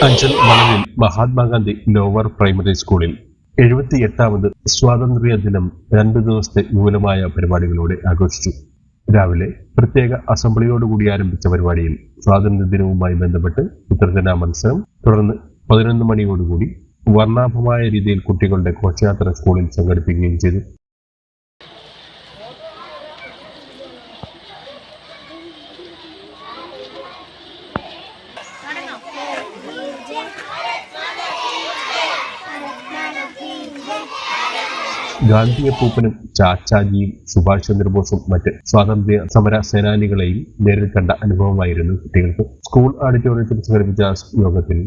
അഞ്ചൽ മണലിൽ Mahatma Gandhi lower primary സ്കൂളിൽ എഴുപത്തി എട്ടാമത് സ്വാതന്ത്ര്യ ദിനം രണ്ടു ദിവസത്തെ മൂലമായ പരിപാടികളോടെ ആഘോഷിച്ചു. രാവിലെ പ്രത്യേക അസംബ്ലിയോടുകൂടി ആരംഭിച്ച പരിപാടിയിൽ സ്വാതന്ത്ര്യ ദിനവുമായി ബന്ധപ്പെട്ട് ഉത്തരദിന മത്സരം തുടർന്ന് പതിനൊന്ന് മണിയോടുകൂടി വർണാഭമായ രീതിയിൽ കുട്ടികളുടെ ഘോഷയാത്ര സ്കൂളിൽ സംഘടിപ്പിക്കുകയും ചെയ്തു. ഗാന്ധിയപ്പൂപ്പനും ചാച്ചാജിയും സുഭാഷ് ചന്ദ്രബോസും മറ്റ് സ്വാതന്ത്ര്യ സമര സേനാനികളെയും നേരിൽ കണ്ട അനുഭവമായിരുന്നു കുട്ടികൾക്ക്. സ്കൂൾ ഓഡിറ്റോറിയത്തിൽ സംഘടിപ്പിച്ച യോഗത്തിൽ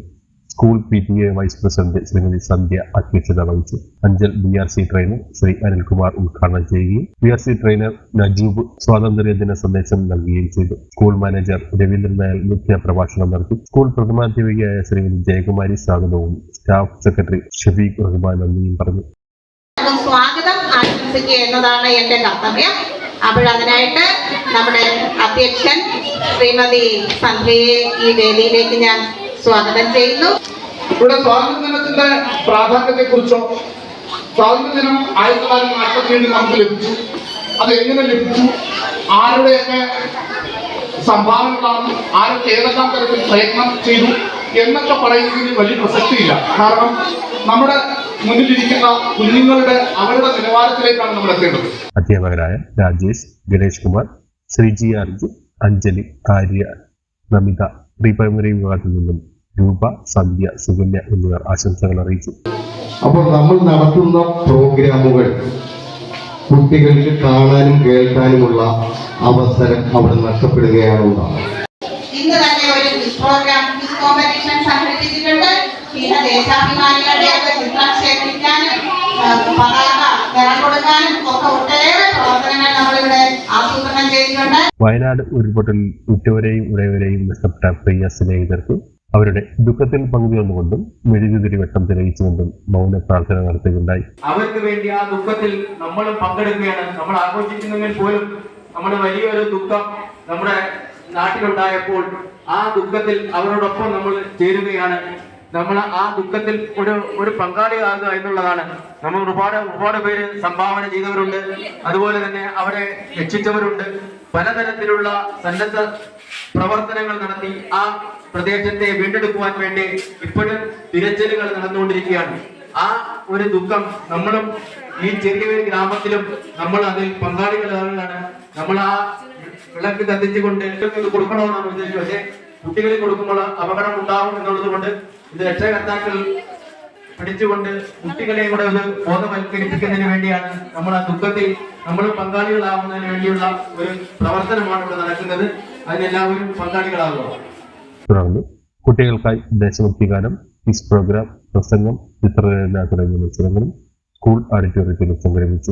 school P T A vice president Shrimati Sandhya അധ്യക്ഷത വഹിച്ചു. Anchal B R C trainer Shri Anilkumar ഉദ്ഘാടനം ചെയ്യുകയും B R C trainer Najeeb സ്വാതന്ത്ര്യദിന സന്ദേശം നൽകുകയും ചെയ്തു. സ്കൂൾ മാനേജർ രവീന്ദ്രൻ നായർ മുഖ്യ പ്രഭാഷണം നടത്തി. സ്കൂൾ പ്രഥമാധ്യാപികയായ ശ്രീമതി ജയകുമാരി സ്വാഗതവും സ്റ്റാഫ് സെക്രട്ടറി ഷഫീഖ് റഹ്മാൻ നന്ദിയും പറഞ്ഞു. ആശംസിക്കുക എന്നതാണ് എന്റെ കർത്തവ്യം. അപ്പോഴതിനായിട്ട് നമ്മുടെ അധ്യക്ഷൻ ശ്രീമതി സന്ധ്യയെ ഈ വേദിയിലേക്ക് ഞാൻ സ്വാഗതം ചെയ്യുന്നു. ഇവിടെ സ്വാതന്ത്ര്യദിനത്തിന്റെ പ്രാധാന്യത്തെ കുറിച്ചോ സ്വാതന്ത്ര്യദിനം ആയിരത്തി തൊള്ളായിരത്തി നാൽപ്പത്തി ഏഴിൽ നമുക്ക് ലഭിച്ചു. അത് എങ്ങനെ ലഭിച്ചു? ആരുടെയൊക്കെ സംഭാവനകളാണ്? ആരൊക്കെ ഏതെല്ലാം തരത്തിൽ പ്രയത്നം ചെയ്തു? എന്നൊക്കെ പറയുന്നതിന് വലിയ പ്രസക്തിയില്ല. കാരണം നമ്മുടെ മുന്നിലിരിക്കുന്ന കുഞ്ഞുങ്ങളുടെ അവരുടെ നിലവാരത്തിലേക്കാണ് നമ്മൾ എത്തേണ്ടത്. അധ്യാപകരായ രാജേഷ് ഗണേഷ് കുമാർ ശ്രീജി അർജു അഞ്ജലി ആര്യ നമിത പ്രീ പ്രൈമറി വിഭാഗത്തിൽ നിന്നും രൂപ സന്ധ്യ സുകന്യ എന്നിവർ ആശംസകൾ അറിയിച്ചു. അപ്പോൾ നമ്മൾ നടത്തുന്ന പ്രോഗ്രാമുകൾ കുട്ടികൾക്ക് കാണാനും കേൾക്കാനുമുള്ള അവസരം അവിടെ നഷ്ടപ്പെടുകയാണ് ഉണ്ടാകുന്നത് ഇന്ന് തന്നെ ഒരു പ്രോഗ്രാം കോമ്പറ്റീഷൻ സംഘടിപ്പിച്ചിട്ടുണ്ട്. പിന്നെ ദേശാഭിമാനികളുടെ ഒക്കെ ചിത്രം ശേഖരിക്കാനും ആ, പതാക നിറം കൊടുക്കാനും ഒക്കെ ഒട്ടേറെ പ്രവർത്തനങ്ങൾ നമ്മളിവിടെ ആസൂത്രണം ചെയ്തിട്ടുണ്ട്. വയനാട് ഉരുൾപൊട്ടലിൽ ഉറ്റവരെയും ഉടയവരെയും നഷ്ടപ്പെട്ട പ്രിയ സ്നേഹിതർക്ക് അവരുടെ ദുഃഖത്തിൽ പങ്കുചേർന്നുകൊണ്ടും മെഴുകുതിരി വെട്ടം തെളിയിച്ചുകൊണ്ടും മൗന പ്രാർത്ഥന നടത്തുകയുണ്ടായി അവർക്ക് വേണ്ടി ആ ദുഃഖത്തിൽ നമ്മളും പങ്കെടുക്കുകയാണ്. നമ്മൾ ആഘോഷിക്കുന്നെങ്കിൽ പോലും നമ്മുടെ വലിയൊരു ദുഃഖം നമ്മുടെ നാട്ടിലുണ്ടായപ്പോൾ ആ ദുഃഖത്തിൽ അവരോടൊപ്പം നമ്മൾ ചേരുകയാണ്. നമ്മൾ ആ ദുഃഖത്തിൽ ഒരു ഒരു പങ്കാളിയാകുക എന്നുള്ളതാണ്. നമ്മൾ ഒരുപാട് ഒരുപാട് പേര് സംഭാവന ചെയ്തവരുണ്ട്. അതുപോലെ തന്നെ അവരെ രക്ഷിച്ചവരുണ്ട്. പലതരത്തിലുള്ള സന്നദ്ധ പ്രവർത്തനങ്ങൾ നടത്തി ആ പ്രദേശത്തെ വീണ്ടെടുക്കുവാൻ വേണ്ടി ഇപ്പോഴും തിരച്ചിലുകൾ നടന്നുകൊണ്ടിരിക്കുകയാണ്. ആ ഒരു ദുഃഖം നമ്മളും ഈ ചെറിയൊരു ഗ്രാമത്തിലും നമ്മൾ അതിൽ പങ്കാളികളാണ് നമ്മൾ ആ വിളക്ക് കത്തിച്ചുകൊണ്ട് കൊടുക്കണമെന്നാണ് ഉദ്ദേശിച്ചത്. പക്ഷേ കുട്ടികളെ കൊടുക്കുമ്പോൾ അപകടം ഉണ്ടാവും എന്നുള്ളത് കൊണ്ട് ഇത് രക്ഷകർത്താക്കൾ പിടിച്ചുകൊണ്ട് കുട്ടികളെ കൂടെ ഒരു ബോധവൽക്കരിപ്പിക്കുന്നതിന് വേണ്ടിയാണ് നമ്മൾ ആ ദുഃഖത്തിൽ നമ്മൾ പങ്കാളികളാവുന്നതിന് വേണ്ടിയുള്ള ഒരു പ്രവർത്തനമാണ് ഇവിടെ നടക്കുന്നത്. അതിനെല്ലാവരും പങ്കാളികളാകുക കുട്ടികൾക്കായി ദേശഭക്തി ഗാനം ക്വിസ് പ്രോഗ്രാം പ്രസംഗം ചിത്രരചന തുടങ്ങിയ മത്സരങ്ങളും സ്കൂൾ ഓഡിറ്റോറിയത്തിൽ സംഘടിപ്പിച്ചു.